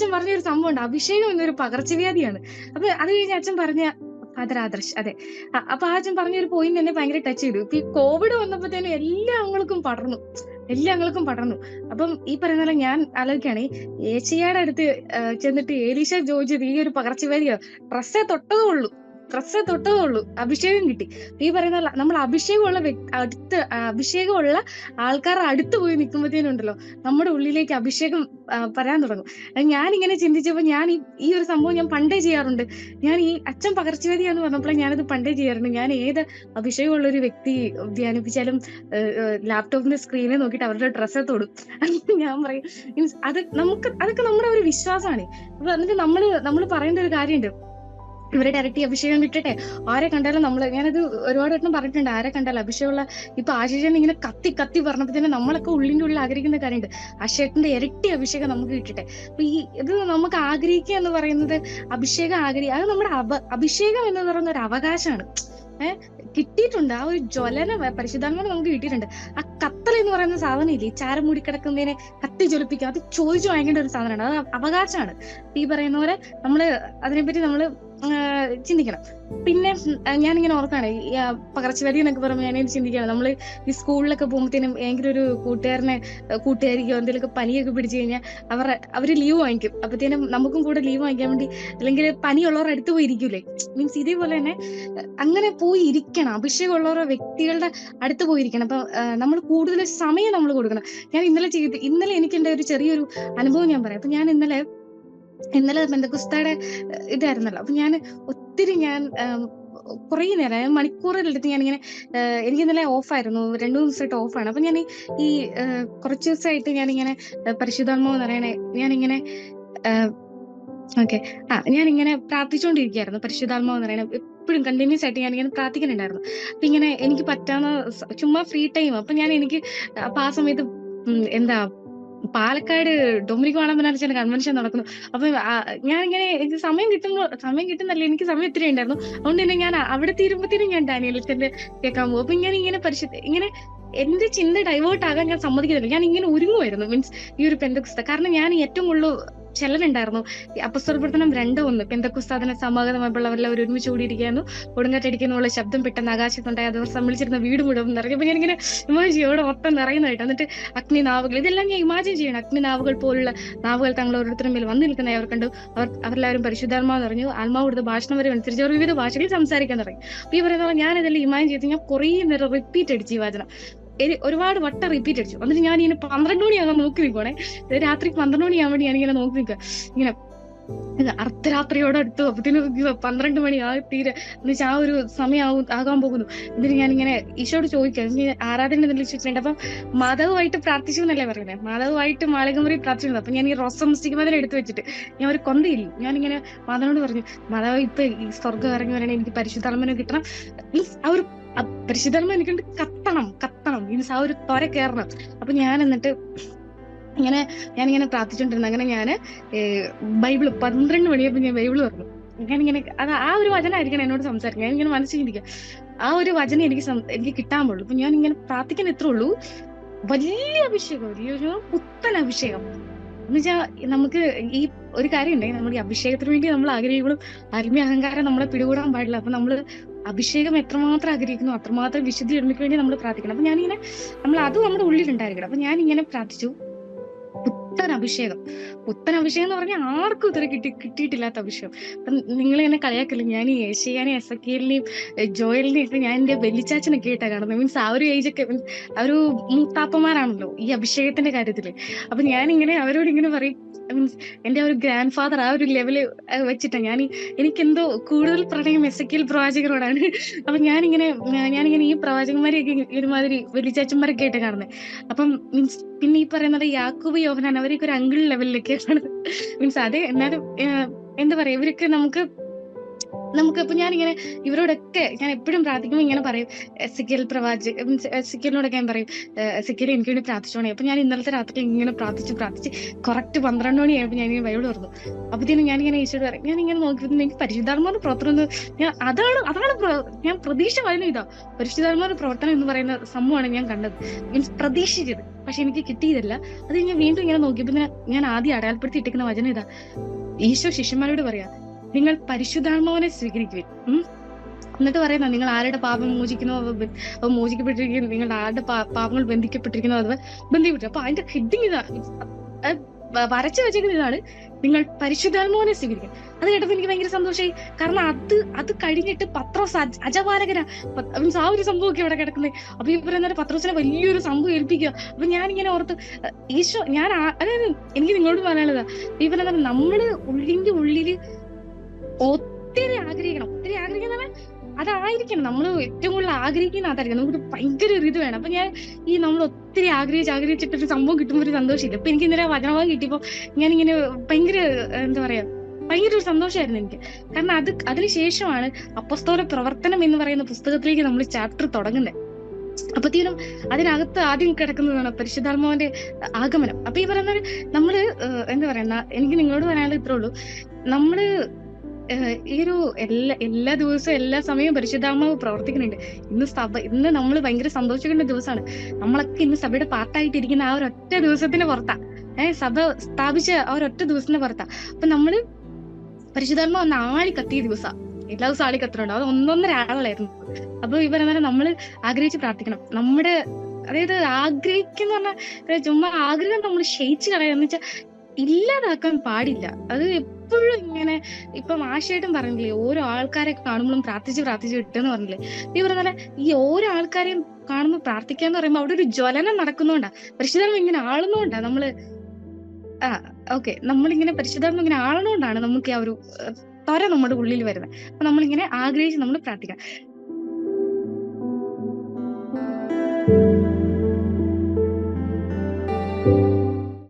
അച്ഛൻ പറഞ്ഞ ഒരു സംഭവമുണ്ട് അഭിഷേകം എന്നൊരു പകർച്ചവ്യാധിയാണ്. അപ്പൊ അത് കഴിഞ്ഞ് അച്ഛൻ പറഞ്ഞ ഫാദർ ആദർശ് അതെ. അപ്പൊ ആ അച്ഛൻ പറഞ്ഞ ഒരു പോയിന്റ് എന്നെ ഭയങ്കര ടച്ച് ചെയ്തു. ഈ കോവിഡ് വന്നപ്പോഴത്തേനും എല്ലാ അങ്ങൾക്കും പടർന്നു. എല്ലാ അങ്ങൾക്കും പടർന്നു. അപ്പം ഈ പറയുന്ന പോലെ ഞാൻ ആലോചിക്കുകയാണ് ഏച്ചിയുടെ അടുത്ത് ചെന്നിട്ട് ഏലീഷ ജോജ് ഈ ഒരു പകർച്ചവ്യാധിയോ ഡ്രസ്സേ തൊട്ടതേ ഉള്ളൂ. ഡ്രസ്സേ തൊട്ടതേ ഉള്ളൂ. അഭിഷേകം കിട്ടി. ഈ പറയുന്ന നമ്മൾ അഭിഷേകമുള്ള അടുത്ത് അഭിഷേകമുള്ള ആൾക്കാരുടെ അടുത്ത് പോയി നിൽക്കുമ്പോഴത്തേനുണ്ടല്ലോ നമ്മുടെ ഉള്ളിലേക്ക് അഭിഷേകം പറയാൻ തുടങ്ങും. ഞാൻ ഇങ്ങനെ ചിന്തിച്ചപ്പോൾ ഞാൻ ഈ ഒരു സംഭവം ഞാൻ പണ്ടേ ചെയ്യാറുണ്ട്. ഞാൻ ഈ അച്ഛൻ പകർച്ചവ്യാധിയാന്ന് പറഞ്ഞപ്പോൾ ഞാനത് പണ്ടേ ചെയ്യാറുണ്ട്. ഞാൻ ഏത് അഭിഷേകമുള്ള ഒരു വ്യക്തി ധ്യാനിപ്പിച്ചാലും ലാപ്ടോപ്പിന്റെ സ്ക്രീനെ നോക്കിയിട്ട് അവരുടെ ഡ്രസ്സെ തൊടും. ഞാൻ പറയും അത് നമുക്ക് അതൊക്കെ നമ്മുടെ ഒരു വിശ്വാസമാണ്. അപ്പൊ എന്നിട്ട് നമ്മൾ നമ്മൾ പറയേണ്ട ഒരു കാര്യമുണ്ട്. ഇവരെ ഡയറക്റ്റ് അഭിഷേകം കിട്ടട്ടെ? ആരെ കണ്ടാലും നമ്മൾ ഞാനത് ഒരുപാട് വട്ടം പറഞ്ഞിട്ടുണ്ട്. ആരെ കണ്ടാലും അഭിഷേകമുള്ള ഇപ്പൊ ആശേഷൻ ഇങ്ങനെ കത്തി കത്തി പറഞ്ഞപ്പോ തന്നെ നമ്മളൊക്കെ ഉള്ളിന്റെ ഉള്ളിൽ ആഗ്രഹിക്കുന്ന കാര്യമുണ്ട്. അക്ഷയത്തിന്റെ ഇരട്ടി അഭിഷേകം നമുക്ക് കിട്ടട്ടെ. അപ്പൊ ഈ ഇത് നമുക്ക് ആഗ്രഹിക്കുക എന്ന് പറയുന്നത് അഭിഷേകം ആഗ്രഹി അത് നമ്മുടെ അവ അഭിഷേകം എന്ന് പറയുന്ന ഒരു അവകാശമാണ്. ഏഹ് കിട്ടിയിട്ടുണ്ട്. ആ ഒരു ജ്വലന പരിശുദ്ധാത്മ നമുക്ക് കിട്ടിയിട്ടുണ്ട്. ആ കത്തൽ എന്ന് പറയുന്ന സാധനം ഇല്ലേ? ചാരം മൂടി കിടക്കുന്നതിനെ കത്തി ജ്വലിപ്പിക്കുക അത് ചോദിച്ചു വാങ്ങേണ്ട ഒരു സാധനമാണ്. അത് അവകാശമാണ്. ഈ പറയുന്ന പോലെ നമ്മൾ അതിനെപ്പറ്റി നമ്മൾ ചിന്തിക്കണം. പിന്നെ ഞാൻ ഞാനിങ്ങനെ ഓർക്കാണ് പകർച്ചവ്യാധി എന്നൊക്കെ പറയുമ്പോൾ ഞാനിങ്ങനെ ചിന്തിക്കുകയാണ് നമ്മൾ ഈ സ്കൂളിലൊക്കെ പോകുമ്പോഴത്തേനും ഏതെങ്കിലും ഒരു കൂട്ടുകാരനെ കൂട്ടുകാരിക്കോ എന്തെങ്കിലുമൊക്കെ പനിയൊക്കെ പിടിച്ചു കഴിഞ്ഞാൽ അവർ അവർ ലീവ് വാങ്ങിക്കും. അപ്പത്തേനും നമുക്കും കൂടെ ലീവ് വാങ്ങിക്കാൻ വേണ്ടി അല്ലെങ്കിൽ പനിയുള്ളവർ അടുത്ത് പോയി ഇരിക്കൂലേ മീൻസ് ഇതേപോലെ തന്നെ അങ്ങനെ പോയി ഇരിക്കണം. അഭിഷേകമുള്ളവരോ വ്യക്തികളുടെ അടുത്ത് പോയിരിക്കണം. അപ്പൊ നമ്മൾ കൂടുതൽ സമയം നമ്മൾ കൊടുക്കണം. ഞാൻ ഇന്നലെ ചെയ്ത് ഇന്നലെ എനിക്ക് ഒരു ചെറിയൊരു അനുഭവം ഞാൻ പറയാം. അപ്പൊ ഞാൻ ഇന്നലെ ഇന്നലെ ബന്ധുക്കുസ്തയുടെ ഇതായിരുന്നല്ലോ. അപ്പൊ ഞാൻ ഒത്തിരി ഞാൻ കുറേ നേരം മണിക്കൂറിലെടുത്ത് ഞാനിങ്ങനെ എനിക്ക് ഇന്നലെ ഓഫായിരുന്നു. രണ്ടു ദിവസമായിട്ട് ഓഫാണ്. അപ്പൊ ഞാൻ ഈ കുറച്ച് ദിവസമായിട്ട് ഞാനിങ്ങനെ പരിശുദ്ധാത്മ എന്ന് പറയണേ ഞാനിങ്ങനെ ഓക്കെ. ആ ഞാനിങ്ങനെ പ്രാർത്ഥിച്ചുകൊണ്ടിരിക്കുകയായിരുന്നു പരിശുദ്ധാത്മാവ് എന്ന് പറയണേ എപ്പോഴും കണ്ടിന്യൂസ് ആയിട്ട് ഞാനിങ്ങനെ പ്രാർത്ഥിക്കുന്നുണ്ടായിരുന്നു. അപ്പൊ ഇങ്ങനെ എനിക്ക് പറ്റാവുന്ന ചുമ്മാ ഫ്രീ ടൈം. അപ്പൊ ഞാൻ എനിക്ക് അപ്പൊ ആ സമയത്ത് എന്താ പാലക്കാട് ഡൊമിനിക് വാണപ്പനാർച്ചന്റെ കൺവെൻഷൻ നടക്കുന്നു. അപ്പൊ ഞാൻ ഇങ്ങനെ എനിക്ക് സമയം കിട്ടുമ്പോൾ സമയം കിട്ടുന്നല്ല എനിക്ക് സമയം ഇത്തിരി ഉണ്ടായിരുന്നു അതുകൊണ്ട് തന്നെ ഞാൻ അവിടെ തീരുമ്പോഴത്തേനും ഞാൻ ഡാനിയലച്ചന്റെ കേൾക്കാൻ പോകും. അപ്പൊ ഞാൻ ഇങ്ങനെ പരിശുദ്ധ ഇങ്ങനെ എന്റെ ചിന്ത ഡൈവേർട്ട് ആകാൻ ഞാൻ സമ്മതിക്കുന്നില്ല ഞാൻ ഇങ്ങനെ ഒരുങ്ങുമായിരുന്നു. മീൻസ് ഈ ഒരു പെന്തക്സ്ത കാരണം ഞാൻ ഏറ്റവും കൂടുതൽ ചെലനുണ്ടായിരുന്നു അപ്പസ്വര പ്രവർത്തനം രണ്ടോ ഒന്ന്. പെന്തക്കുസ്താദിനെ സമാഗതമായിട്ടുള്ളവരെല്ലാം ഒരു ഒരുമിച്ച് കൂടിയിരിക്കുന്നു കൊടുങ്കാറ്റടിക്കുന്നുള്ള ശബ്ദം പെട്ടെന്ന് ആകാശത്തുണ്ടായി അതവർ സമ്മതിച്ചിരുന്ന വീട് മുഴുവൻ നിറഞ്ഞു. അപ്പൊ ഞാനിങ്ങനെ ഇമാജിൻ ഇവിടെ മൊത്തം നിറയുന്നതായിട്ട് എന്നിട്ട് അഗ്നി നാവുകൾ ഇതെല്ലാം ഞാൻ ഇമാജിൻ ചെയ്യണം. അഗ്നി നാവുകൾ പോലുള്ള നാവുകൾ തങ്ങൾ ഓരോരുത്തരും മേൽ വന്നു നിൽക്കുന്ന അവർ കണ്ടു. അവർ അവരെല്ലാവരും പരിശുദ്ധാത്മാവ് നിറഞ്ഞു. ആത്മാവ് കൊടുത്ത ഭാഷണം വരെ അനുസരിച്ച് അവർ വിവിധ ഭാഷകളിൽ സംസാരിക്കാൻ തുടങ്ങി. അപ്പൊ ഈ പറയുന്ന ഞാനിതെല്ലാം ഇമാജിൻ ചെയ്ത് ഞാൻ കുറേ നേരം റിപ്പീറ്റ് അടിച്ചു ഈ വചനം. ഒരുപാട് വട്ടം റിപ്പീറ്റ് അടിച്ചു. എന്നിട്ട് ഞാൻ ഇങ്ങനെ പന്ത്രണ്ട് മണിയാകാൻ നോക്കി നിൽക്കുവാണെ രാത്രി പന്ത്രണ്ട് മണിയാകാൻ വേണ്ടി ഞാനിങ്ങനെ നോക്കി നിൽക്കുക ഇങ്ങനെ അർദ്ധരാത്രിയോടെ അടുത്തു. അപ്പത്തിന് പന്ത്രണ്ട് മണി ആ തീരെ എന്നുവെച്ചാൽ ആ ഒരു സമയമാവും ആകാൻ പോകുന്നു. എന്നിട്ട് ഞാൻ ഇങ്ങനെ ഈശോട് ചോദിക്കാം ആരാധന ചോദിച്ചിട്ടുണ്ട് അപ്പം മാധവുമായിട്ട് പ്രാർത്ഥിച്ചു എന്നല്ലേ പറയുന്നത് മാധവുമായിട്ട് മാളികമുറി പ്രാർത്ഥിക്കുന്നത് അപ്പൊ ഞാൻ ഈ റോസം സ്റ്റിഗ്മതിനെ എടുത്തു വെച്ചിട്ട് ഞാൻ ഒരു കൊന്തയില്ല? ഞാനിങ്ങനെ മാധവനോട് പറഞ്ഞു മാധവ് ഇപ്പൊ ഈ സ്വർഗം ഇറങ്ങി വരണേ എനിക്ക് പരിശുദ്ധാത്മനെ കിട്ടണം. മീൻസ് ആ ഒരു ആ എനിക്കുണ്ട് കത്തണം കത്തണം. മീൻസ് ആ ഒരു തൊര കയറണം. അപ്പൊ ഞാൻ എന്നിട്ട് ഇങ്ങനെ ഞാൻ ഇങ്ങനെ പ്രാർത്ഥിച്ചോണ്ടിരുന്നു. അങ്ങനെ ഞാൻ ബൈബിൾ പന്ത്രണ്ട് മണിയപ്പോ ഞാൻ ബൈബിൾ പറഞ്ഞു ഞാനിങ്ങനെ അത് ആ ഒരു വചനമായിരിക്കണം എന്നോട് സംസാരിക്കുക മനസ്സിൽ ചിന്തിക്കുക ആ ഒരു വചനം എനിക്ക് എനിക്ക് കിട്ടാൻ പാടുള്ളൂ അപ്പൊ ഞാൻ ഇങ്ങനെ പ്രാർത്ഥിക്കാൻ എത്ര ഉള്ളൂ. വലിയ അഭിഷേകം വലിയൊരു പുത്തൻ അഭിഷേകം. എന്ന് വെച്ചാൽ നമുക്ക് ഈ ഒരു കാര്യം ഉണ്ടെങ്കിൽ നമ്മൾ ഈ അഭിഷേകത്തിന് വേണ്ടി നമ്മൾ ആഗ്രഹിക്കുമ്പോഴും അരുമി അഹങ്കാരം നമ്മളെ പിടികൂടാൻ പാടില്ല. അപ്പൊ നമ്മൾ അഭിഷേകം എത്രമാത്രം ആഗ്രഹിക്കുന്നു അത്രമാത്രം വിശുദ്ധി എളിമയ്ക്ക് വേണ്ടി നമ്മൾ പ്രാർത്ഥിക്കണം. അപ്പൊ ഞാനിങ്ങനെ നമ്മൾ അത് നമ്മുടെ ഉള്ളിൽ ഉള്ളിലുണ്ടായിരിക്കണം. അപ്പൊ ഞാൻ ഇങ്ങനെ പ്രാർത്ഥിച്ചു. പുത്തൻ അഭിഷേകം. പുത്തൻ അഭിഷേകം എന്ന് പറഞ്ഞാൽ ആർക്കും ഇതുവരെ കിട്ടി കിട്ടിയിട്ടില്ലാത്ത അഭിഷേകം. അപ്പം നിങ്ങൾ എന്നെ കളിയാക്കില്ല ഞാൻ ഈ ഏഷ്യാനെ എസ് എക്കിയലിനെയും ജോയലിനെയും ഒക്കെ ഞാൻ എന്റെ വെല്ലിച്ചാച്ചനൊക്കെ ആയിട്ടാണ് കാണുന്നത്. മീൻസ് ആ ഒരു ഏജ് ഒക്കെ ഒരു മൂത്താപ്പന്മാരാണല്ലോ ഈ അഭിഷേകത്തിന്റെ കാര്യത്തിൽ. അപ്പൊ ഞാനിങ്ങനെ അവരോട് ഇങ്ങനെ പറയും മീൻസ് എന്റെ ഒരു ഗ്രാൻഡ് ഫാദർ ആ ഒരു ലെവൽ വെച്ചിട്ടാണ് ഞാൻ എനിക്കെന്തോ കൂടുതൽ പ്രണയം എസ് എക്കിൽ പ്രവാചകരോടാണ്. അപ്പൊ ഞാനിങ്ങനെ ഞാനിങ്ങനെ ഈ പ്രവാചകന്മാരെയൊക്കെ ഒരുമാതിരി വെല്ലിച്ചാച്ചന്മാരൊക്കെ ആയിട്ട് കാണുന്നത് അപ്പം മീൻസ് പിന്നെ ഈ പറയുന്നത് യാക്കൂബ് യോഹനാൻ അവരൊക്കെ ഒരു അങ്കിൾ ലെവലിലൊക്കെയാണ് മീൻസ് അതെ എന്നാലും എന്താ പറയാ ഇവരൊക്കെ നമുക്ക് നമുക്ക് ഇപ്പൊ ഞാനിങ്ങനെ ഇവരോടൊക്കെ ഞാൻ എപ്പോഴും പ്രാർത്ഥിക്കുമ്പോൾ ഇങ്ങനെ പറയും സിക്കൽ പ്രവാചക സിക്കലിനോടൊക്കെ ഞാൻ പറയും സിക്കൽ എനിക്ക് വേണ്ടി പ്രാർത്ഥിച്ചോണേ. അപ്പൊ ഞാൻ ഇന്നലത്തെ രാത്രി ഇങ്ങനെ പ്രാർത്ഥിച്ച് പ്രാർത്ഥിച്ച് കറക്റ്റ് പന്ത്രണ്ട് മണിയായപ്പോൾ ഞാൻ ഇങ്ങനെ ബൈബിൾ തുറന്നു. അപ്പത്തേനും ഞാനിങ്ങനെ ഈശോട് പറയും ഞാൻ ഇങ്ങനെ നോക്കിയപ്പോൾ എനിക്ക് പരിശുദ്ധാത്മാവിന്റെ പ്രവർത്തനം ഞാൻ അതാണ് അതാണ് ഞാൻ പ്രതീക്ഷ പറയുന്നത് ഇതാ. പരിശുദ്ധാത്മാവിന്റെ പ്രവർത്തനം എന്ന് പറയുന്ന സംഭവമാണ് ഞാൻ കണ്ടത്. മീൻസ് പ്രതീക്ഷിച്ചത്. പക്ഷെ എനിക്ക് കിട്ടിയതല്ല. അത് ഞാൻ വീണ്ടും ഇങ്ങനെ നോക്കിയപ്പോൾ ഞാൻ ആദ്യം അടയാളപ്പെടുത്തി ഇട്ടിരിക്കുന്ന വചനം ഇതാ. ഈശോ ശിഷ്യന്മാരോട് പറയാ നിങ്ങൾ പരിശുദ്ധാത്മാവിനെ സ്വീകരിക്കുവിൻ. എന്നിട്ട് പറയുന്ന നിങ്ങൾ ആരുടെ പാപം മോചിക്കുന്നു? മോചിക്കപ്പെട്ടിരിക്കുന്നു. നിങ്ങൾ ആരുടെ പാപങ്ങൾ ബന്ധിക്കപ്പെട്ടിരിക്കുന്നു? അത് ബന്ധിക്കപ്പെട്ടു അപ്പൊ അതിന്റെ ഹെഡിങ് ഇതാ. വരച്ചു വെച്ചേക്കുന്ന ഇതാണ് നിങ്ങൾ പരിശുദ്ധാത്മാവിനെ സ്വീകരിക്കണം അത് കേട്ടപ്പോൾ എനിക്ക് ഭയങ്കര സന്തോഷമായി കാരണം അത് അത് കഴിഞ്ഞിട്ട് പത്രോസ് അജ- അജപാലകരാ ആ ഒരു സംഭവമൊക്കെ ഇവിടെ കിടക്കുന്നത് അപ്പൊ ഇവർ എന്നാൽ പത്രോസിനെ വലിയൊരു സംഭവം ഏൽപ്പിക്കുക. അപ്പൊ ഞാൻ ഇങ്ങനെ ഓർത്ത് ഈശോ ഞാൻ അതായത് എനിക്ക് നിങ്ങളോട് പറയാനുള്ളതാ. ഇവരെന്താ നമ്മൾ ഉള്ളിന്റെ ഉള്ളിൽ ഒത്തിരി ആഗ്രഹിക്കണം. ഒത്തിരി ആഗ്രഹിക്കുന്ന അതായിരിക്കണം. നമ്മൾ ഏറ്റവും കൂടുതൽ ആഗ്രഹിക്കുന്ന അതായിരിക്കണം നമുക്ക് ഭയങ്കര ഒരു ഇത് വേണം. അപ്പൊ ഞാൻ ഈ നമ്മൾ ഒത്തിരി ആഗ്രഹിച്ച് ആഗ്രഹിച്ചിട്ട് ഒരു സംഭവം കിട്ടുമ്പോൾ ഒരു സന്തോഷമില്ല. അപ്പൊ എനിക്ക് ഇന്നലെ വചനഭാഗം കിട്ടിയപ്പോ ഇങ്ങനെ ഭയങ്കര എന്താ പറയാ ഭയങ്കര ഒരു സന്തോഷമായിരുന്നു എനിക്ക്. കാരണം അത് അതിനുശേഷമാണ് അപ്പസ്തോല പ്രവർത്തനം എന്ന് പറയുന്ന പുസ്തകത്തിലേക്ക് നമ്മൾ ചാപ്റ്റർ തുടങ്ങുന്നത് അപ്പത്തേനും അതിനകത്ത് ആദ്യം കിടക്കുന്നതാണ് പരിശുദ്ധാത്മാവിന്റെ ആഗമനം. അപ്പൊ ഈ പറയുന്ന പോലെ നമ്മൾ എന്താ പറയുന്ന എനിക്ക് നിങ്ങളോട് പറയാനുള്ള ഇത്രേ ഉള്ളൂ. നമ്മൾ ഈ ഒരു എല്ലാ എല്ലാ ദിവസവും എല്ലാ സമയവും പരിശുദ്ധാത്മാവ് പ്രവർത്തിക്കുന്നുണ്ട്. ഇന്ന് സഭ ഇന്ന് നമ്മൾ ഭയങ്കര സന്തോഷിക്കേണ്ട ദിവസമാണ്. നമ്മളൊക്കെ ഇന്ന് സഭയുടെ പാർട്ടായിട്ടിരിക്കുന്ന ആ ഒരു ഒറ്റ ദിവസത്തിന് പുറത്താ. ഏഹ് സഭ സ്ഥാപിച്ച ആ ഒരൊറ്റ ദിവസത്തിന് പുറത്താ. അപ്പൊ നമ്മൾ പരിശുദ്ധാത്മാവ് ആളി കത്തിയ ദിവസം. എല്ലാ ദിവസവും ആളി അത് ഒന്നൊന്നര ആളുകളായിരുന്നു. അപ്പൊ ഈ പറയുന്ന നമ്മൾ ആഗ്രഹിച്ച് പ്രാർത്ഥിക്കണം. നമ്മുടെ അതായത് ആഗ്രഹിക്കുന്ന പറഞ്ഞാൽ ചുമ്മാ ആഗ്രഹം നമ്മൾ ക്ഷയിച്ചു കളയാന്ന് വെച്ചാൽ ഇല്ലാതാക്കാൻ പാടില്ല. അത് എപ്പോഴും ഇങ്ങനെ ഇപ്പം ആശയായിട്ടും പറഞ്ഞില്ലേ ഓരോ ആൾക്കാരെ കാണുമ്പോഴും പ്രാർത്ഥിച്ച് പ്രാർത്ഥിച്ച് വിട്ടെന്ന് പറഞ്ഞില്ലേ. ഈ പറഞ്ഞ പോലെ ഈ ഓരോ ആൾക്കാരെയും കാണുമ്പോൾ പ്രാർത്ഥിക്കാന്ന് പറയുമ്പോൾ അവിടെ ഒരു ജ്വലനം നടക്കുന്നോണ്ടാ. പരിശുദ്ധം ഇങ്ങനെ ആളുന്നോണ്ടാ നമ്മൾ ആ ഓക്കെ നമ്മളിങ്ങനെ പരിശുദ്ധാത്മ ഇങ്ങനെ ആളുന്നോണ്ടാണ് നമുക്ക് ആ ഒരു ത്വര നമ്മുടെ ഉള്ളിൽ വരുന്നത് അപ്പൊ നമ്മളിങ്ങനെ ആഗ്രഹിച്ച് നമ്മൾ പ്രാർത്ഥിക്കാം